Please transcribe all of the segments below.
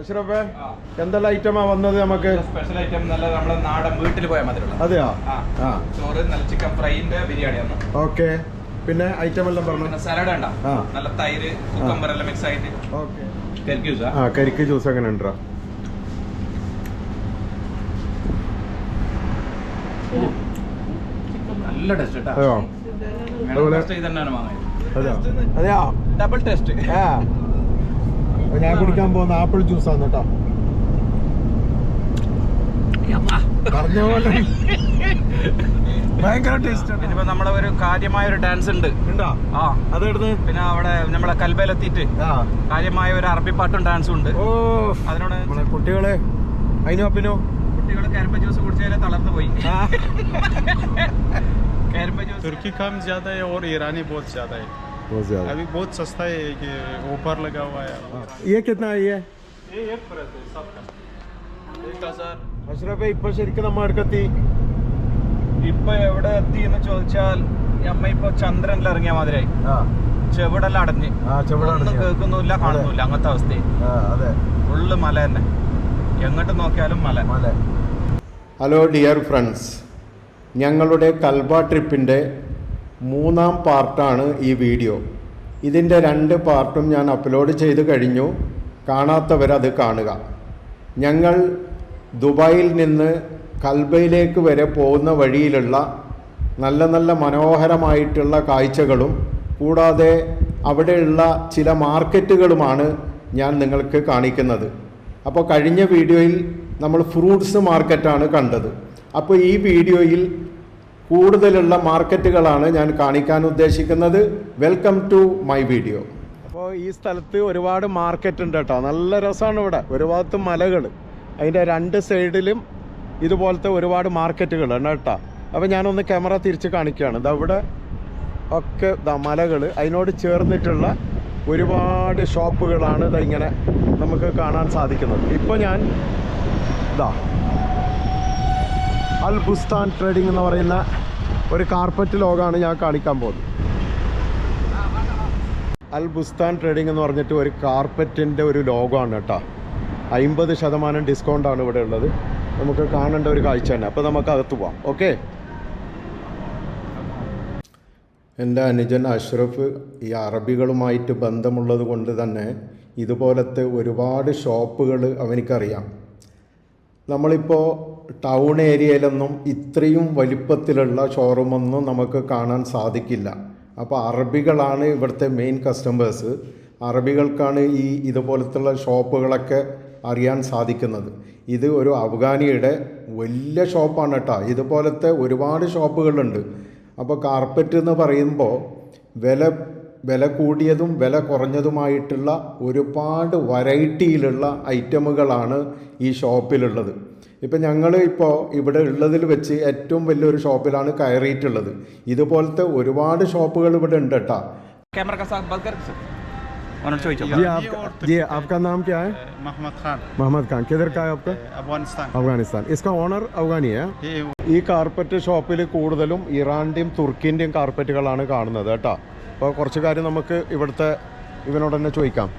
അഷ്റഫേ എന്തെല്ലാം ഐറ്റമാ വന്നത് നമുക്ക്? സ്പെഷ്യൽ ഐറ്റം നല്ല നമ്മുടെ നാടൻ വീട്ടിൽ പോയാൽ മതിയുള്ള അതെയോ? ആ. ആ. ചോറ് നല്ല ചിക്കൻ ഫ്രൈന്റെ ബിരിയാണിയാണ് ഓക്കെ. പിന്നെ ഐറ്റം എല്ലാം പറഞ്ഞു? സലാഡ് ഉണ്ടോ നല്ല തൈര് കുക്കമ്പർ എല്ലാം മിക്സ് ആയിട്ട്. ഓക്കെ. കരിക്ക് ജ്യൂസ് ആ? കരിക്ക് ജ്യൂസ് അങ്ങനെ ഉണ്ടോ? നല്ല ടേസ്റ്റ് കേട്ടോ അതെയോ? അതുപോലെ- അപ്പൊ ഞാൻ കുടിക്കാൻ പോകുന്ന ആപ്പിൾ ജ്യൂസ് ആണ് കേട്ടോ. പറഞ്ഞ ഭയങ്കര ടേസ്റ്റ് ഇനിയിപ്പോ നമ്മുടെ ഒരു കാര്യമായ ഒരു ഡാൻസ് ഉണ്ട്? ആ. അതെടുത്ത്? പിന്നെ അവിടെ നമ്മളെ കൽബയിലെത്തിയിട്ട് കാര്യമായ ഒരു അറബി പാട്ടും ഡാൻസും ഉണ്ട്. ഓ. അതിനോട് കുട്ടികളെ അതിനോ അപ്പിനോ. കുട്ടികൾ കരമ്പ ജ്യൂസ് കുടിച്ചതിനെ തളർന്നു പോയി. കരമ്പ ജ്യൂസ് തുർക്കി കാം ജ്യാദ ഓർ ഇറാനി ബോത്ത് ജ്യാദ बहुत ज्यादा अभी बहुत सस्ता है कि ऑफर लगा हुआ है हाँ। ये कितना है ये ये एक परत है सबका അഷ്റഫെ ഇപ്പൊ ശരിക്കും നമ്മ അടുക്കെത്തി ഇപ്പൊ എവിടെ എത്തി എന്ന് ചോദിച്ചാൽ അമ്മ ഇപ്പൊ ചന്ദ്രനിൽ ഇറങ്ങിയ മാതിരി ആ ചെവിടെല്ലാം അടഞ്ഞ് ആ, ചെവിട് ഒന്നും അടഞ്ഞ്. കേൾക്കുന്നില്ല കാണുന്നില്ല അങ്ങനത്തെ അവസ്ഥയായി ആ അതെ ഫുള്ള് മല തന്നെ എങ്ങോട്ട് നോക്കിയാലും മല മല ഹലോ ഡിയർ ഫ്രണ്ട്സ് ഞങ്ങളുടെ കൽബ ട്രിപ്പിൻ്റെ മൂന്നാം പാർട്ടാണ് ഈ വീഡിയോ. ഇതിന്റെ രണ്ട് പാർട്ടും ഞാൻ അപ്ലോഡ് ചെയ്ത് കഴിഞ്ഞു. കാണാത്തവരത് കാണുക. ഞങ്ങൾ ദുബായിൽ നിന്ന് കൽബയിലേക്ക് വരെ പോകുന്ന വഴിയിലുള്ള നല്ല നല്ല മനോഹരമായിട്ടുള്ള കാഴ്ചകളും കൂടാതെ അവിടെയുള്ള ചില മാർക്കറ്റുകളുമാണ് ഞാൻ നിങ്ങൾക്ക് കാണിക്കുന്നത്. അപ്പോൾ കഴിഞ്ഞ വീഡിയോയിൽ നമ്മൾ ഫ്രൂട്ട്സ് മാർക്കറ്റാണ് കണ്ടത്. അപ്പോൾ ഈ വീഡിയോയിൽ കൂടുതലുള്ള മാർക്കറ്റുകളാണ് ഞാൻ കാണിക്കാൻ ഉദ്ദേശിക്കുന്നത്. വെൽക്കം ടു മൈ വീഡിയോ അപ്പോൾ ഈ സ്ഥലത്ത് ഒരുപാട് മാർക്കറ്റ് ഉണ്ട് കേട്ടോ. നല്ല രസമാണ് ഇവിടെ. ഒരു ഭാഗത്ത് മലകൾ അതിന്റെ രണ്ട് സൈഡിലും ഇതുപോലത്തെ ഒരുപാട് മാർക്കറ്റുകൾ ഉണ്ട് കേട്ടോ. അപ്പോൾ ഞാനൊന്ന് ക്യാമറ തിരിച്ച് കാണിക്കുകയാണ്. ഇത് അവിടെ ഒക്കെ മലകൾ അതിനോട് ചേർന്നിട്ടുള്ള ഒരുപാട് ഷോപ്പുകളാണ് ഇതിങ്ങനെ നമുക്ക് കാണാൻ സാധിക്കുന്നത്. ഇപ്പോൾ ഞാൻ ഇതാ അൽ ബുസ്താൻ ട്രേഡിംഗ് എന്ന് പറയുന്ന ഒരു കാർപ്പറ്റ് ലോഗാണ് ഞാൻ കാണിക്കാൻ പോകുന്നത്. അൽ ബുസ്താൻ ട്രേഡിംഗ് എന്ന് പറഞ്ഞിട്ട് ഒരു കാർപ്പറ്റിന്റെ ഒരു ലോഗമാണ് കേട്ടോ. അമ്പത് ശതമാനം ഡിസ്കൗണ്ടാണ് ഇവിടെ ഉള്ളത്. നമുക്ക് കാണേണ്ട ഒരു കാഴ്ച തന്നെ. അപ്പോൾ നമുക്ക് അകത്ത് പോവാം. ഓക്കെ? എന്റെ അനുജൻ അഷ്റഫ് ഈ അറബികളുമായിട്ട് ബന്ധമുള്ളത് കൊണ്ട് തന്നെ ഇതുപോലത്തെ ഒരുപാട് ഷോപ്പുകൾ അവനിക്കറിയാം. നമ്മളിപ്പോൾ ടൗൺ ഏരിയയിലൊന്നും ഇത്രയും വലിപ്പത്തിലുള്ള ഷോറൂമൊന്നും നമുക്ക് കാണാൻ സാധിക്കില്ല. അപ്പോൾ അറബികളാണ് ഇവിടുത്തെ മെയിൻ കസ്റ്റമേഴ്സ് അറബികൾക്കാണ് ഈ ഇതുപോലത്തുള്ള ഷോപ്പുകളൊക്കെ അറിയാൻ സാധിക്കുന്നത്. ഇത് ഒരു അഫ്ഗാനിയുടെ വലിയ ഷോപ്പാണ് കേട്ടോ ഇതുപോലത്തെ ഒരുപാട് ഷോപ്പുകളുണ്ട് അപ്പോൾ കാർപ്പറ്റ് എന്ന് പറയുമ്പോൾ വില വില കൂടിയതും വില കുറഞ്ഞതുമായിട്ടുള്ള ഒരുപാട് വെറൈറ്റിയിലുള്ള ഐറ്റമുകളാണ് ഈ ഷോപ്പിലുള്ളത് ഇപ്പം ഞങ്ങൾ ഇപ്പോൾ ഇവിടെ ഉള്ളതിൽ വെച്ച് ഏറ്റവും വലിയൊരു ഷോപ്പിലാണ് കയറിയിട്ടുള്ളത് ഇതുപോലത്തെ ഒരുപാട് ഷോപ്പുകൾ ഇവിടെ ഉണ്ട് കേട്ടോ ക്യാമറ का साथ बात कर उन्होंने ചോദിച്ചോ जी आपका जी आपका नाम क्या है मोहम्मद खान मोहम्मद खान किधर का है आपका अफगानिस्तान अफगानिस्तान इसका ഓണർ അഫ്ഗാനി है ये ഈ കാർപ്പറ്റ് ഷോപ്പിൽ കൂടുതലും ഇറാൻ്റെയും തുർക്കിൻ്റെയും കാർപ്പറ്റുകളാണ് കാണുന്നത് കേട്ടോ അപ്പോൾ കുറച്ച് കാര്യം നമുക്ക് ഇവിടുത്തെ ഇവനോട് തന്നെ ചോദിക്കാം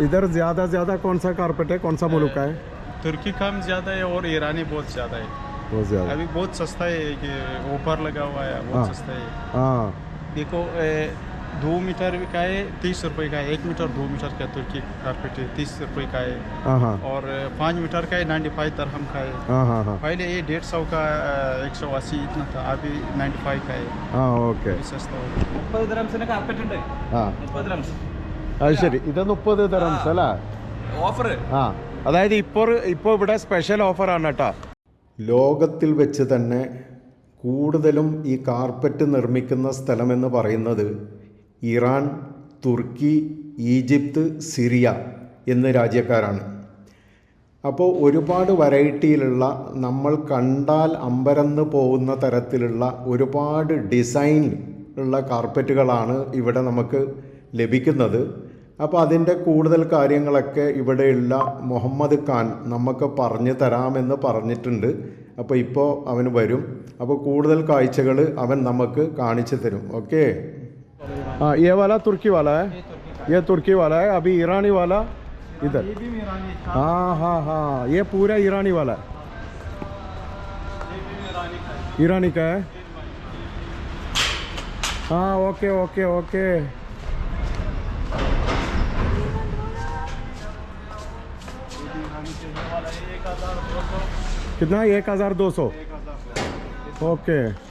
ഇതർ ജ്യാദ ജ്യാദ കോൺ സാ കാർപ്പറ്റ് है कौन सा मुल्क का है तुर्की कम ज्यादा है और ईरानी बहुत ज्यादा है बहुत ज़्यादा अभी बहुत सस्ता है कि ऑफर लगा हुआ है हाँ। बहुत सस्ता है हाँ देखो ए, दो मीटर का है तीस रुपए का है एक मीटर दो मीटर का तुर्की कारपेट है तीस रुपए का है हाँ हाँ और ए, पाँच मीटर का है नाइन्टी फाइव दरहम का है हाँ हाँ हाँ पहले ये डेढ़ सौ का एक सौ अस्सी इतना था अभी नाइन्टी फाइव का है हाँ ഓക്കെ अभी सस्ता हो गया മുപ്പത് ദ്രംസിന് കാർപ്പറ്റ് ഉണ്ട് ആ മുപ്പത് ദ്രംസ് അത് ശരി ഇത് മുപ്പത് തരംസ് അല്ലേ ഓഫർ ആ അതായത് ഇപ്പോൾ ഇപ്പോൾ ഇവിടെ സ്പെഷ്യൽ ഓഫറാണ് കേട്ടോ ലോകത്തിൽ വെച്ച് തന്നെ കൂടുതലും ഈ കാർപ്പറ്റ് നിർമ്മിക്കുന്ന സ്ഥലമെന്ന് പറയുന്നത് ഇറാൻ തുർക്കി ഈജിപ്ത് സിറിയ എന്ന രാജ്യക്കാരാണ്. അപ്പോൾ ഒരുപാട് വെറൈറ്റിയിലുള്ള നമ്മൾ കണ്ടാൽ അമ്പരന്ന് പോകുന്ന തരത്തിലുള്ള ഒരുപാട് ഡിസൈൻ ഉള്ള കാർപ്പറ്റുകളാണ് ഇവിടെ നമുക്ക് ലഭിക്കുന്നത്. അപ്പോൾ അതിന്റെ കൂടുതൽ കാര്യങ്ങളൊക്കെ ഇവിടെയുള്ള മുഹമ്മദ് ഖാൻ നമുക്ക് പറഞ്ഞു തരാമെന്ന് പറഞ്ഞിട്ടുണ്ട്. അപ്പോൾ ഇപ്പോൾ അവൻ വരും. അപ്പോൾ കൂടുതൽ കാഴ്ചകൾ അവൻ നമുക്ക് കാണിച്ചു തരും. ഓക്കെ? हाँ ये वाला तुर्की वाला है। ये तुर्की वाला है, अभी ईरानी वाला इधर। हाँ हाँ हाँ ये पूरा ईरानी वाला है। ईरानी का है। हाँ ओके ओके ओके। कितना? एक हज़ार दो सौ। ओके।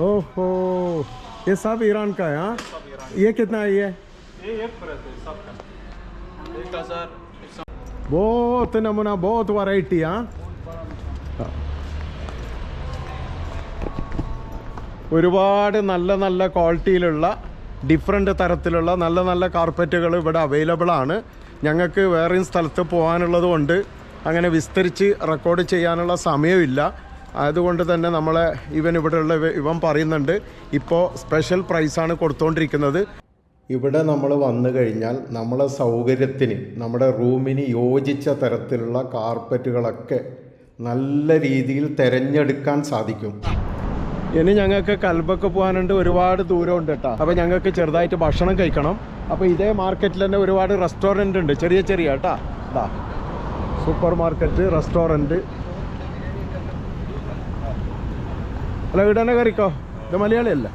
ओहो ये सब ईरान का है हाँ सब ईरानी ये कितना है ये ये एक प्रेस है सबका एक हज़ार एक सौ बहुत नमूना बहुत वैरायटी हाँ ഒരുപാട് നല്ല നല്ല ക്വാളിറ്റിയിലുള്ള ഡിഫറെൻ്റ് തരത്തിലുള്ള നല്ല നല്ല കാർപ്പറ്റുകൾ ഇവിടെ അവൈലബിൾ ആണ് ഞങ്ങൾക്ക് വേറെയും സ്ഥലത്ത് പോകാനുള്ളത് കൊണ്ട് അങ്ങനെ വിസ്തരിച്ച് റെക്കോർഡ് ചെയ്യാനുള്ള സമയമില്ല അതുകൊണ്ട് തന്നെ നമ്മളെ ഇവൻ ഇവിടെയുള്ള ഇവ- ഇവൻ പറയുന്നുണ്ട് ഇപ്പോൾ സ്പെഷ്യൽ പ്രൈസാണ് കൊടുത്തുകൊണ്ടിരിക്കുന്നത് ഇവിടെ നമ്മൾ വന്നു കഴിഞ്ഞാൽ നമ്മളെ സൗകര്യത്തിന് നമ്മുടെ റൂമിന് യോജിച്ച തരത്തിലുള്ള കാർപ്പറ്റുകളൊക്കെ നല്ല രീതിയിൽ തിരഞ്ഞെടുക്കാൻ സാധിക്കും. ഇനി ഞങ്ങൾക്ക് കൽബൊക്കെ പോകാനുണ്ട് ഒരുപാട് ദൂരമുണ്ട് കേട്ടോ. അപ്പോൾ ഞങ്ങൾക്ക് ചെറുതായിട്ട് ഭക്ഷണം കഴിക്കണം. അപ്പോൾ ഇതേ മാർക്കറ്റിൽ തന്നെ ഒരുപാട് റെസ്റ്റോറന്റ് ഉണ്ട് ചെറിയ ചെറിയ കേട്ടോ. സൂപ്പർ മാർക്കറ്റ് റെസ്റ്റോറന്റ് അല്ല വീട് തന്നെ കയറിക്കോ. ഇത് മലയാളിയല്ല?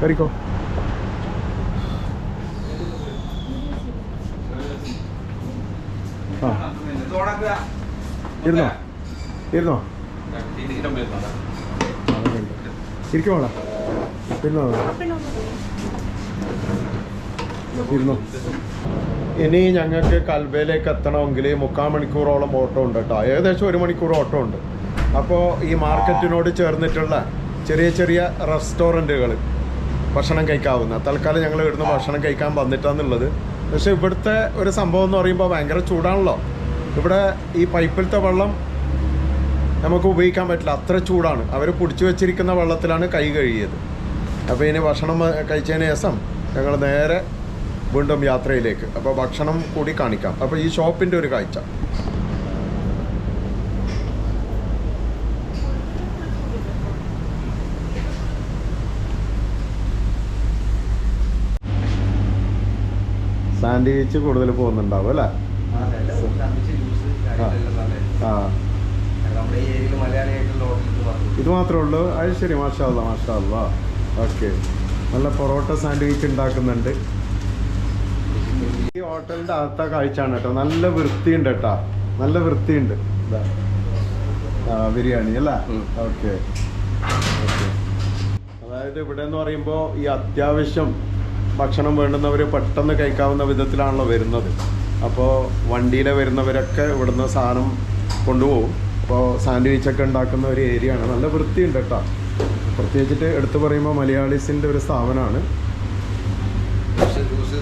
കയറിക്കോ. ആ. ഇരുന്നോ? ഇരുന്നോ? ഇരിക്കോളാ ഇരുന്നോ? ഇരുന്നോ. ഇനി ഞങ്ങൾക്ക് കൽബയിലേക്ക് എത്തണമെങ്കിൽ മുക്കാൽ മണിക്കൂറോളം ഓട്ടോ ഉണ്ട് കേട്ടോ. ഏകദേശം ഒരു മണിക്കൂർ ഓട്ടോ ഉണ്ട്. അപ്പോൾ ഈ മാർക്കറ്റിനോട് ചേർന്നിട്ടുള്ള ചെറിയ ചെറിയ റെസ്റ്റോറന്റുകൾ ഭക്ഷണം കഴിക്കാവുന്ന തൽക്കാലം ഞങ്ങൾ ഇവിടുന്ന് ഭക്ഷണം കഴിക്കാൻ വന്നിട്ടാന്നുള്ളത്. പക്ഷേ ഇവിടുത്തെ ഒരു സംഭവം എന്ന് പറയുമ്പോൾ ഭയങ്കര ചൂടാണല്ലോ. ഇവിടെ ഈ പൈപ്പിലത്തെ വെള്ളം നമുക്ക് ഉപയോഗിക്കാൻ പറ്റില്ല. അത്ര ചൂടാണ്. അവർ പിടിച്ചു വെച്ചിരിക്കുന്ന വെള്ളത്തിലാണ് കൈ കഴുകിയത്. അപ്പോൾ ഇനി ഭക്ഷണം കഴിച്ചതിന് ശേഷം ഞങ്ങൾ നേരെ വീണ്ടും യാത്രയിലേക്ക്. അപ്പോൾ ഭക്ഷണം കൂടി കാണിക്കാം. അപ്പോൾ ഈ ഷോപ്പിന്റെ ഒരു കാഴ്ച. സാൻഡ്വിച്ച് കൂടുതൽ പോകുന്നുണ്ടാവും അല്ലേ? ആ ഇത് മാത്രമേ ഉള്ളൂ? അത് ശരി മാഷാ മാഷാ ഓക്കെ. നല്ല പൊറോട്ട സാൻഡ്വിച്ച് ഉണ്ടാക്കുന്നുണ്ട്. ഈ ഹോട്ടലിന്റെ അകത്ത കാഴ്ചയാണ് കേട്ടോ. നല്ല വൃത്തിയുണ്ട് കേട്ടാ. നല്ല വൃത്തിയുണ്ട്. ബിരിയാണി അല്ലേ. ഓക്കെ. അതായത് ഇവിടെ എന്ന് പറയുമ്പോൾ ഈ അത്യാവശ്യം ഭക്ഷണം വേണ്ടുന്നവർ പെട്ടെന്ന് കഴിക്കാവുന്ന വിധത്തിലാണല്ലോ വരുന്നത്. അപ്പോൾ വണ്ടിയിലെ വരുന്നവരൊക്കെ ഇവിടുന്ന് സാധനം കൊണ്ടുപോകും. അപ്പോൾ സാൻഡ്വിച്ചൊക്കെ ഉണ്ടാക്കുന്ന ഒരു ഏരിയ ആണ് നല്ല വൃത്തിയുണ്ട് കേട്ടോ. പ്രത്യേകിച്ചിട്ട് എടുത്തു പറയുമ്പോൾ മലയാളീസിന്റെ ഒരു സ്ഥാപനമാണ്.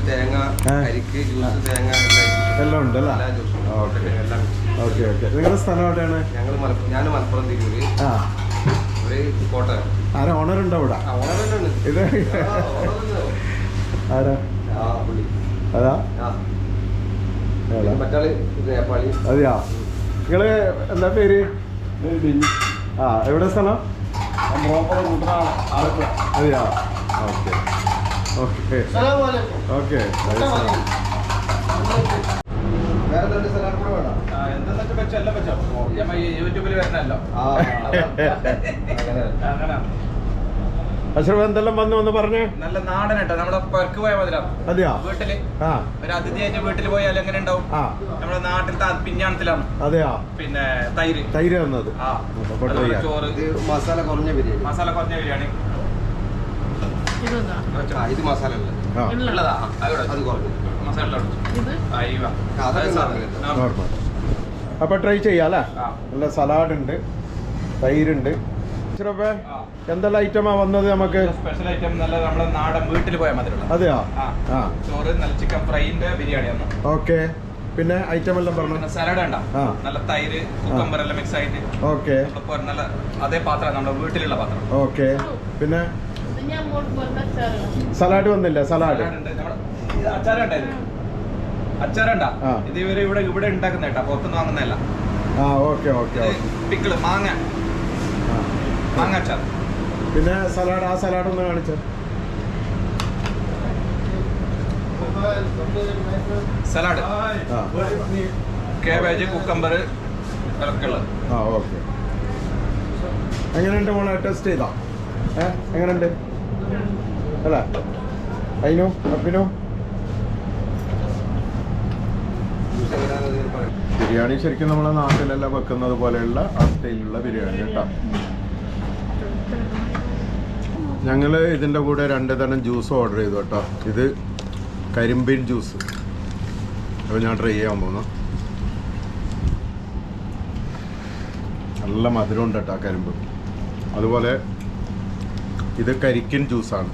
തേങ്ങ ആ. അരിക്ക് ജ്യൂസ് തേങ്ങ എല്ലാം എല്ലാം ഉണ്ട് അല്ലേ ഓക്കെ. എല്ലാം ഓക്കെ ഓക്കെ. നിങ്ങളുടെ സ്ഥലം എവിടെയാണ്? ഞങ്ങൾ മലപ്പുറം ഞാൻ മലപ്പുറം തിരൂര്. ആ. ഒരു കോട്ടയം. ആരാ? ഓണർ ഉണ്ടോ ഇവിടെ ഇത്. ആരാ? അതാ? അതെയാ? നിങ്ങൾ എന്താ പേര്? ആ എവിടെ സ്ഥലം? അതെയാ? ഓക്കെ. ഓക്കെ ഓക്കെ എന്തെല്ലാം വന്നു എന്ന് പറഞ്ഞു? നല്ല നാടൻ കേട്ടോ. നമ്മുടെ പെർക്ക് പോയ മതിലാണ് അതെയാ? വീട്ടിൽ. ആ. ഒരു അതിഥിയായിട്ട് വീട്ടിൽ പോയാൽ എങ്ങനെ ഉണ്ടാവും? ആ. നമ്മുടെ നാട്ടിൽ പിഞ്ഞാണത്തിലാണ്. അതെയാ? പിന്നെ തൈര്. തൈര് വന്നത്. ചോറ്. മസാല കുറഞ്ഞ ബിരിയാണി. മസാല കുറഞ്ഞ ബിരിയാണി ആ ഇത് മസാല അല്ല ആ ഉള്ളതാ അവിടെ അത് കുറഞ്ഞു മസാല അയ്യോ ആ, അതൊക്കെ മസാല നോർമൽ അപ്പോൾ ട്രൈ ചെയ്യാം അല്ലേ? നല്ല സലാഡ് ഉണ്ട് തൈരുണ്ട്. എന്തെല്ലാം ഐറ്റമാ വന്നത് നമുക്ക്? സ്പെഷ്യൽ ഐറ്റം നല്ല നമ്മുടെ നാടൻ വീട്ടിൽ പോയാൽ മതി അതെയോ? ആ. ആ. ചോറ് നല്ല ചിക്കൻ ഫ്രൈന്റെ ബിരിയാണിയാണ് ഓക്കെ. പിന്നെ ഐറ്റം എല്ലാം പറഞ്ഞു? സലാഡ് ഉണ്ടോ നല്ല തൈര് കുക്കമ്പർ എല്ലാം മിക്സ് ആയിട്ട്. ഓക്കെ. നല്ല അതേ പാത്രം നമ്മുടെ വീട്ടിലുള്ള പാത്രം. ഓക്കെ. പിന്നെ സലാഡ് വന്നില്ല സലാഡ്. അച്ചാറുണ്ടാ? ഇത് ഇവർ ഇവിടെ ഇവിടെ ഉണ്ടാക്കുന്ന കേട്ടോ പുറത്തുനിന്ന് വാങ്ങുന്നതല്ല. ആ ഓക്കെ ഓക്കെ ഓക്കെ. പിക്കിൾ മാങ്ങ. മാങ്ങ അച്ചാർ. പിന്നെ സലാഡ് ആ സലാഡ് ഒന്ന് കാണിച്ചോ. സലാഡ്. ആ. കേബേജ് കുക്കമ്പർ ആ ഓക്കെ. എങ്ങനെയുണ്ട് മോളെ ടെസ്റ്റ് ചെയ്താ? ഏ എങ്ങനെയുണ്ട്? അല്ല അതിനോ അപ്പിനോ ബിരിയാണി ശരിക്കും നമ്മളെ നാട്ടിലെല്ലാം വെക്കുന്നത് പോലെയുള്ള ആ സ്റ്റൈലിലുള്ള ബിരിയാണി കേട്ടോ. ഞങ്ങൾ ഇതിന്റെ കൂടെ രണ്ട് തരം ജ്യൂസ് ഓർഡർ ചെയ്തു കേട്ടോ. ഇത് കരിമ്പിൻ ജ്യൂസ്. അപ്പോൾ ഞാൻ ട്രൈ ചെയ്യാൻ പോകുന്നു നല്ല മധുരമുണ്ട് കേട്ടോ കരിമ്പ്. അതുപോലെ ഇത് കരിക്കൻ ജ്യൂസാണ്.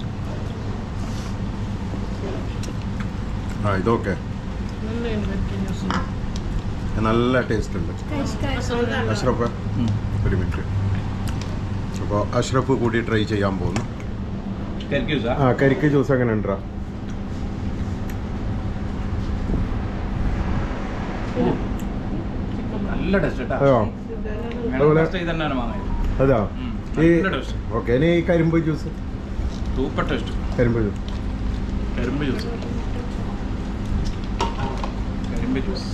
ആ ഇതൊക്കെ. നല്ല ടേസ്റ്റ് ഉണ്ട് അഷ്റഫ് ഒരു മിനിറ്റ്. അപ്പോൾ അഷ്റഫ് കൂടി ട്രൈ ചെയ്യാൻ പോകുന്നു. ആ കരിക്ക് ജ്യൂസ് അങ്ങനെ ഉണ്ടാ. നല്ല ടേസ്റ്റ് അതാ. ഈ ഓക്കെ ഇനി ഈ കരിമ്പ് ജ്യൂസ്. Super taste. കരിമ്പ് ജ്യൂസ്. കരിമ്പ് ജ്യൂസ്. കരിമ്പ് ജ്യൂസ്.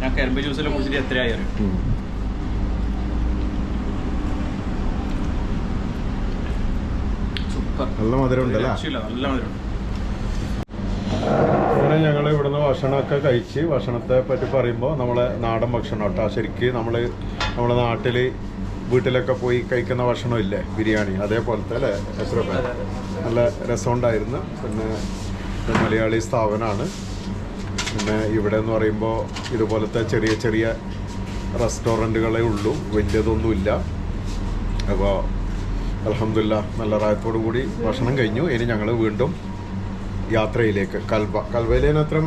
ഞാൻ കരിമ്പ് ജ്യൂസിൽ കുടിച്ചിട്ട് എത്രയായി അറിയും? നല്ല മധുരം ഉണ്ടല്ലേ നല്ല മധുരം അങ്ങനെ ഞങ്ങൾ ഇവിടുന്ന് ഭക്ഷണമൊക്കെ കഴിച്ച് ഭക്ഷണത്തെ പറ്റി പറയുമ്പോൾ നമ്മളെ നാടൻ ഭക്ഷണം കേട്ടോ ശരിക്കും നമ്മൾ നമ്മുടെ നാട്ടിൽ വീട്ടിലൊക്കെ പോയി കഴിക്കുന്ന ഭക്ഷണം ഇല്ലേ? ബിരിയാണി. അതേപോലത്തെ അല്ലേ? എസ്രഫ നല്ല രസമുണ്ടായിരുന്നു. പിന്നെ മലയാളി സ്ഥാപനമാണ്. പിന്നെ ഇവിടെ എന്ന് പറയുമ്പോൾ ഇതുപോലത്തെ ചെറിയ ചെറിയ റെസ്റ്റോറന്റുകളേ ഉള്ളൂ. വലിയതൊന്നുമില്ല. അപ്പോൾ അലഹമില്ല നല്ല റായത്തോടു കൂടി ഭക്ഷണം കഴിഞ്ഞു. ഇനി ഞങ്ങൾ വീണ്ടും യാത്രയിലേക്ക്. കൽബ കൽബയിലേന് എത്ര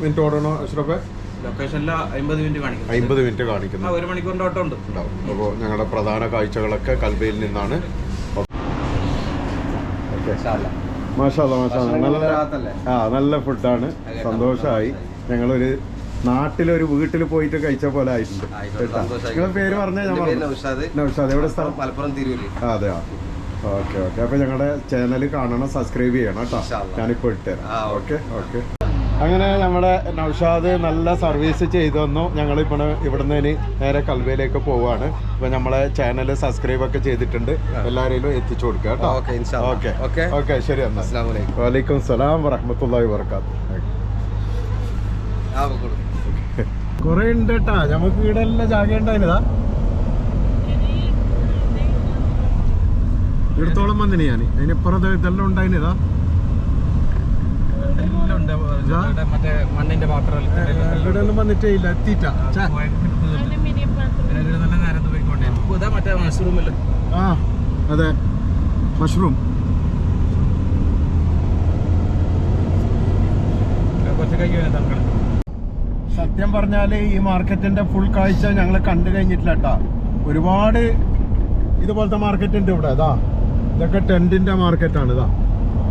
മിനിറ്റ് ഓടണോ അഷ്റഫെ? ലൊക്കേഷനിൽ അമ്പത് മിനിറ്റ് കാണിക്കും അമ്പത് മിനിറ്റ് കാണിക്കുന്നു. ഒരു മണിക്കൂറിന്റെ ഓട്ടം ഉണ്ട് ഉണ്ടാവും. അപ്പോൾ ഞങ്ങളുടെ പ്രധാന കാഴ്ചകളൊക്കെ കൽബയിൽ നിന്നാണ്. ഓക്കെ. മാഷാല്ല മാഷാല്ല നല്ല ആ നല്ല ഫുഡാണ്. സന്തോഷമായി ഞങ്ങളൊരു നാട്ടിലൊരു വീട്ടിൽ പോയിട്ട് കഴിച്ച പോലെ ആയിട്ടുണ്ട്. നിങ്ങളുടെ പേര് പറഞ്ഞാൽ ഞാൻ നൗഷാദ്. എവിടെ സ്ഥലം? മലപ്പുറം തിരൂര്. ആ, അതെയോ ഓക്കെ ഓക്കെ. അപ്പൊ ഞങ്ങളുടെ ചാനൽ കാണണം സബ്സ്ക്രൈബ് ചെയ്യണം കേട്ടോ? ഞാനിപ്പോ ഇട്ടുതരാം ഓക്കെ ഓക്കെ. അങ്ങനെ നമ്മുടെ നൗഷാദ് നല്ല സർവീസ് ചെയ്തു തന്നു. ഞങ്ങളിപ്പോൾ ഇവിടുന്ന് ഇനി നേരെ കൽവയിലേക്ക് പോവുകയാണ് ഇപ്പൊ നമ്മളെ ചാനൽ സബ്സ്ക്രൈബ് ഒക്കെ ചെയ്തിട്ടുണ്ട്. എല്ലാവരെയും എത്തിച്ചു കൊടുക്കുക കേട്ടോ. ഓക്കെ. ഓക്കെ. ശരി എന്നാൽ. വലൈക്കും സലാം വറഹമത്തല്ലാഹി വർക്കാത്തു. കുറെ ഉണ്ട് കേട്ടാ. നമുക്ക് ഇവിടെ എല്ലാം ജാഗ ഉണ്ടായിരുന്നതാ ഇടത്തോളം വന്നിന് ഞാൻ അതിനിപ്പുറത്ത് ഇതെല്ലാം ഉണ്ടായിരുന്നതാ ഇവിടെ മറ്റേ മണ്ണിന്റെ പാത്രം ഇവിടെ ഒന്നും വന്നിട്ടേ ഇല്ല എത്തിയിട്ടാ നല്ല നേരത്ത് പോയിക്കൊണ്ടേ. ഇതാ മറ്റേ മഷ്റൂം അല്ലേ ആ അതെ. മഷ്റൂം. സത്യം പറഞ്ഞാൽ ഈ മാർക്കറ്റിന്റെ ഫുൾ കാഴ്ച ഞങ്ങൾ കണ്ടു കഴിഞ്ഞിട്ടില്ല കേട്ടാ ഒരുപാട് ഇതുപോലത്തെ മാർക്കറ്റ് ഉണ്ട് ഇവിടെ. ഇതാ. ഇതൊക്കെ ടെന്റിന്റെ മാർക്കറ്റാണ് ഇതാ.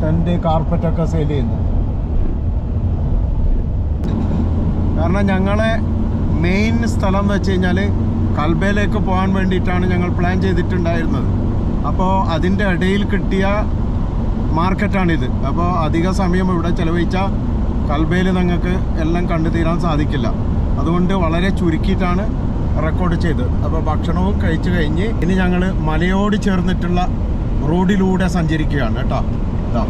ടെന്റ് കാർപ്പറ്റ് ഒക്കെ സെയിൽ ചെയ്യുന്നത്. കാരണം ഞങ്ങളെ മെയിൻ സ്ഥലം എന്ന് വെച്ച് കഴിഞ്ഞാൽ കൽബയിലേക്ക് പോകാൻ വേണ്ടിയിട്ടാണ് ഞങ്ങൾ പ്ലാൻ ചെയ്തിട്ടുണ്ടായിരുന്നത്. അപ്പോൾ അതിന്റെ ഇടയിൽ കിട്ടിയ മാർക്കറ്റാണിത്. അപ്പോൾ അധിക സമയം ഇവിടെ ചിലവഴിച്ചാൽ കൽബയിൽ നിങ്ങൾക്ക് എല്ലാം കണ്ടു തീരാൻ സാധിക്കില്ല. അതുകൊണ്ട് വളരെ ചുരുക്കിയിട്ടാണ് റെക്കോർഡ് ചെയ്തത്. അപ്പോൾ ഭക്ഷണവും കഴിച്ചു കഴിഞ്ഞ് ഇനി ഞങ്ങൾ മലയോട് ചേർന്നിട്ടുള്ള റോഡിലൂടെ സഞ്ചരിക്കുകയാണ് കേട്ടോ. ഇതാ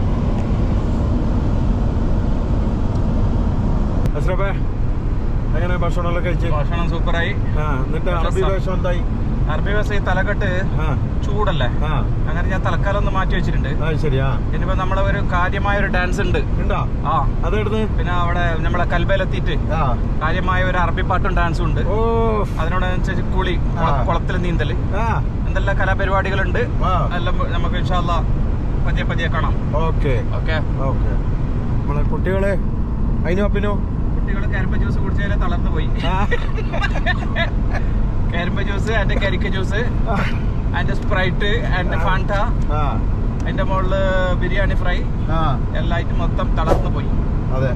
അഷ്റഫേ എങ്ങനെ ഭക്ഷണമൊക്കെ കഴിച്ച്? ഭക്ഷണം സൂപ്പറായി. എന്നിട്ട് അറബി വേഷം എന്തായി? അറബി വേഷം ഈ തലക്കെട്ട് ചൂടല്ലേ? അങ്ങനെ ഞാൻ തൽക്കാലം ഒന്ന് മാറ്റി വെച്ചിട്ടുണ്ട്. ശരിയാ ഇനിയിപ്പോ നമ്മളെ ഒരു കാര്യമായ ഒരു ഡാൻസ് ഉണ്ട്. അതെടുത്ത് പിന്നെ അവിടെ നമ്മളെ കൽബയിലെത്തിയിട്ട് കാര്യമായ ഒരു അറബി പാട്ടും ഡാൻസും ഉണ്ട്. ഓ അതിനോടനുസരിച്ച് കുളി കുളത്തിൽ നീന്തൽ. എന്തെല്ലാം കലാപരിപാടികളുണ്ട്. എല്ലാം നമുക്ക് ഇൻഷാല്ല പതിയെ പതിയെ കാണാം. ഓക്കെ. ഓക്കെ? ഓക്കെ. നമ്മളെ കുട്ടികളെ അതിനോ അപ്പിനോ കുട്ടികൾ കരിമ്പ ജ്യൂസ് കുടിച്ചാൽ തളർന്നു പോയി. കരിമ്പ ജ്യൂസ് അതിന്റെ കരിക്ക ജ്യൂസ് അതിന്റെ സ്പ്രൈറ്റ് അതിന്റെ ഫാണ്ട അതിന്റെ മുകളിൽ ബിരിയാണി ഫ്രൈ എല്ലായിട്ട് മൊത്തം തളർന്നു പോയി. അതെ.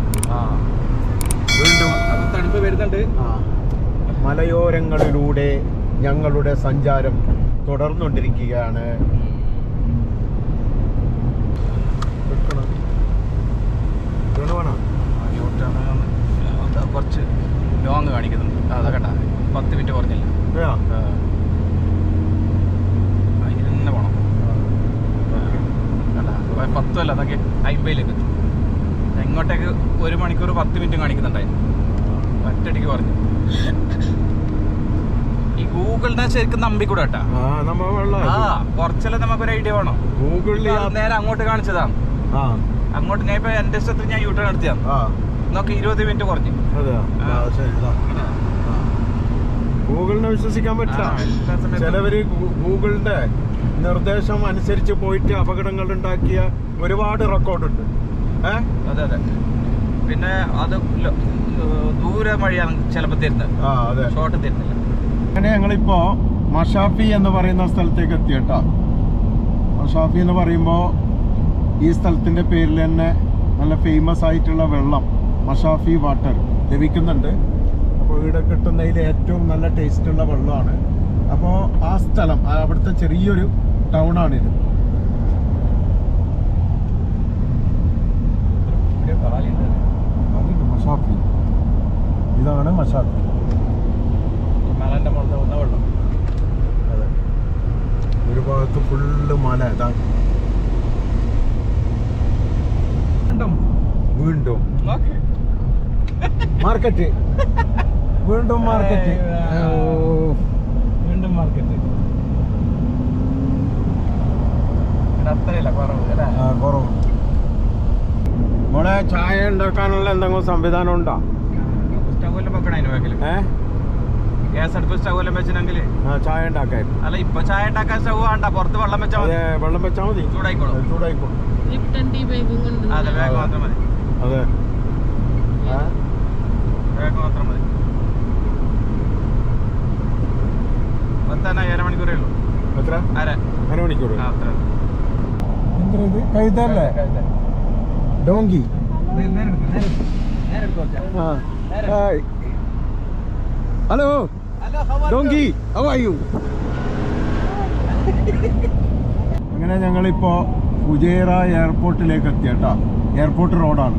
വീണ്ടും തണുപ്പ് വരുന്നുണ്ട്. മലയോരങ്ങളിലൂടെ ഞങ്ങളുടെ സഞ്ചാരം തുടർന്നുകൊണ്ടിരിക്കുകയാണ്. വേണോ? കുറച്ച് ലോങ് കാണിക്കുന്നുണ്ട്. അതൊക്കെ കേട്ടാ പത്ത് മിനിറ്റ് കുറഞ്ഞില്ല? അതിന് തന്നെ പോണം. പത്തുമല്ല അതൊക്കെ അമ്പതിലേക്ക് എത്തും എങ്ങോട്ടേക്ക് ഒരു മണിക്കൂർ പത്ത് മിനിറ്റ് കാണിക്കുന്നുണ്ടായി. ഒറ്റടിക്ക് പറഞ്ഞു ഈ ഗൂഗിളിനെ ശരിക്കും നമ്പിക്കൂടെ കേട്ടാ. ആ ഒരു കുറച്ചെല്ലാം നമുക്കൊരു ഐഡിയ വേണം? ഗൂഗിളിൽ അത് നേരെ അങ്ങോട്ട് കാണിച്ചതാണ്. അങ്ങോട്ട് ഞാൻ ഇപ്പൊ എന്റെ ഇഷ്ടത്തിൽ ഞാൻ യൂട്ടേൺ നടത്തിയാണ് ആ. നോക്കി ഇരുപത് മിനിറ്റ് കുറഞ്ഞു. ഗൂഗിളിനെ വിശ്വസിക്കാൻ പറ്റില്ല. ചിലവര് ഗൂഗിളിന്റെ നിർദ്ദേശം അനുസരിച്ച് പോയിട്ട് അപകടങ്ങൾ ഉണ്ടാക്കിയ ഒരുപാട് റെക്കോർഡ് ഉണ്ട് അതെ അതെ. പിന്നെ അത് ദൂരെ വഴിയാണ് ചിലപ്പോൾ തരുന്നത്. ഷോർട്ട് തരുന്നില്ല. അങ്ങനെ ഞങ്ങളിപ്പോ മഷാഫി എന്ന് പറയുന്ന സ്ഥലത്തേക്ക് എത്തിയട്ടാ. മഷാഫി എന്ന് പറയുമ്പോൾ ഈ സ്ഥലത്തിന്റെ പേരിൽ തന്നെ നല്ല ഫേമസ് ആയിട്ടുള്ള വെള്ളം. മഷാഫി വാട്ടർ ലഭിക്കുന്നുണ്ട്. അപ്പോൾ ഇവിടെ കിട്ടുന്നതിൽ ഏറ്റവും നല്ല ടേസ്റ്റുള്ള വെള്ളമാണ്. അപ്പോൾ ആ സ്ഥലം അവിടുത്തെ ചെറിയൊരു അതിണ്ട് മഷാഫി. ഇതാണ് മഷാഫി. അതെ. ഒരു ഭാഗത്ത് ഫുള്ള് മല ഇതാണ് വീണ്ടും. മാർക്കറ്റ്. വീണ്ടും മാർക്കറ്റ്. ഓ, വീണ്ടും മാർക്കറ്റ്. കുറവ് മോളെ ചായ ഉണ്ടാക്കാനുള്ള എന്തെങ്കിലും സംവിധാനം ഉണ്ടോ? ഗ്യാസ് അടുപ്പ് സ്റ്റൗവെല്ലാം വെച്ചിട്ടുണ്ടെങ്കിൽ? ആ ചായ ഉണ്ടാക്കാൻ. അല്ല ഇപ്പൊ ചായ ഉണ്ടാക്കാൻ സ്റ്റവ് വേണ്ട പുറത്ത് വെള്ളം വെച്ചാൽ മതി. വെള്ളം വെച്ചാൽ മതി. ചൂടായിക്കോളും. ചൂടായിക്കോളും. അതെ വേഗം മാത്രം മതി. അതെ. വേഗം മാത്രം മതി. പത്തന്നെ അര മണിക്കൂറേ ഉള്ളൂ. എത്ര? അര. അരമണിക്കൂർ ആ അത്ര. എന്താ ഇത് കഴുതല്ലേ. ഡോങ്കി. ആ. Hi. Hello. Donkey how are you അങ്ങനെ ഞങ്ങളിപ്പോ ഫുജേറ എയർപോർട്ടിലേക്ക് എത്തിയട്ടാ. എയർപോർട്ട് റോഡാണ്.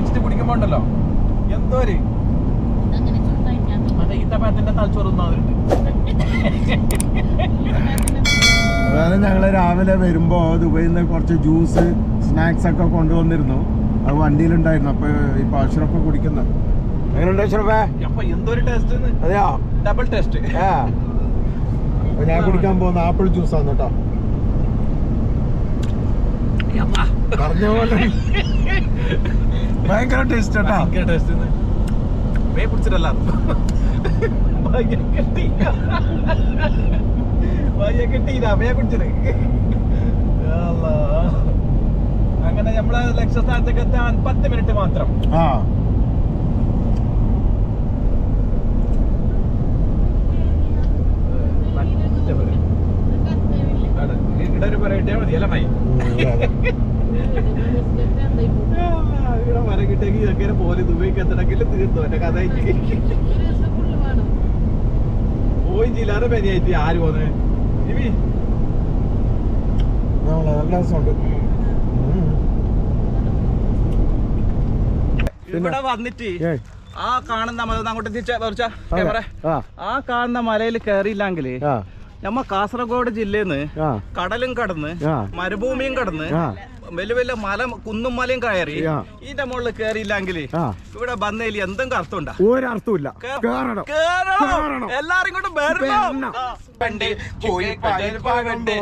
ഇച്ചിട്ട് കുടിക്കുമ്പോ ഉണ്ടല്ലോ. എന്തോ ഒരു മറ്റേ ഈത്തപ്പഴത്തിന്റെ തലച്ചോറ് തിന്നാതിരുണ്ട് അതായത് ഞങ്ങൾ രാവിലെ വരുമ്പോ ദുബൈയിൽ നിന്ന് കുറച്ച് ജ്യൂസ് സ്നാക്സ് ഒക്കെ കൊണ്ടുവന്നിരുന്നു. അത് വണ്ടിയിലുണ്ടായിരുന്നു. അപ്പൊ ഇപ്പൊ അഷ്റഫ് കുടിക്കുന്ന. എങ്ങനെയുണ്ട് അഷ്റഫേ അപ്പൊ എന്തോ ഒരു ടേസ്റ്റ് അതെയോ? ഡബിൾ ടേസ്റ്റ് അപ്പൊ ഞാൻ കുടിക്കാൻ പോകുന്ന ആപ്പിൾ ജ്യൂസ് ആണ് കേട്ടോ. പറഞ്ഞ പോലെ. ഭയങ്കര ടേസ്റ്റ് കേട്ടോ. ഭയങ്കര ടേസ്റ്റ് വേ പിടിച്ചിട്ടല്ല. അങ്ങനെ നമ്മളെ ലക്ഷ്യസ്ഥാനത്തേക്ക് എത്താൻ പത്ത് മിനിറ്റ് മാത്രം. ആ. ഒരു പറയട്ടെ മതി. അല്ല മൈ ഇവിടെ കിട്ടിയെങ്കിൽ ഇതൊക്കെ പോലെ ദുബൈക്ക് എത്തണമെങ്കിൽ തീർത്തു. എന്റെ കഥ പോയി ചില്ലാതെ പനിയായിട്ട് ആര് പോന്നെ? നല്ല രസമുണ്ട്. ഇവിടെ വന്നിട്ട് ആ കാണുന്ന മല അങ്ങോട്ട് തിരിച്ച ക്യാമറ. ആ. ആ കാണുന്ന മലയിൽ കയറിയില്ലെങ്കിൽ ആ. നമ്മ കാസർഗോഡ് ജില്ലയിൽ നിന്ന് കടലും കടന്ന് മരുഭൂമിയും കടന്ന്. വലിയ വലിയ മല കുന്നും മലയും കയറി. ഇതിന്റെ മുകളിൽ കയറിയില്ലെങ്കിൽ ഇവിടെ വന്നതിൽ എന്തെങ്കിലും അർത്ഥമുണ്ടാ? ഒരർത്ഥമില്ല കേറണം. കേറണം. എല്ലാരും ഇങ്ങോട്ട്. പണ്ട് പോയി പകൽ പകണ്ട്.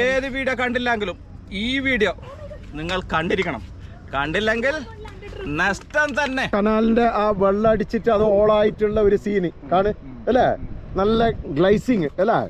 ഏത് വീഡിയോ കണ്ടില്ലെങ്കിലും ഈ വീഡിയോ നിങ്ങൾ കണ്ടിരിക്കണം. കണ്ടില്ലെങ്കിൽ നഷ്ടം തന്നെ. കനാലിന്റെ ആ വെള്ളം അടിച്ചിട്ട് അത് ഓളായിട്ടുള്ള ഒരു സീന് കാണ് അല്ലേ? നല്ല ഗ്ലൈസിങ് അല്ലേ?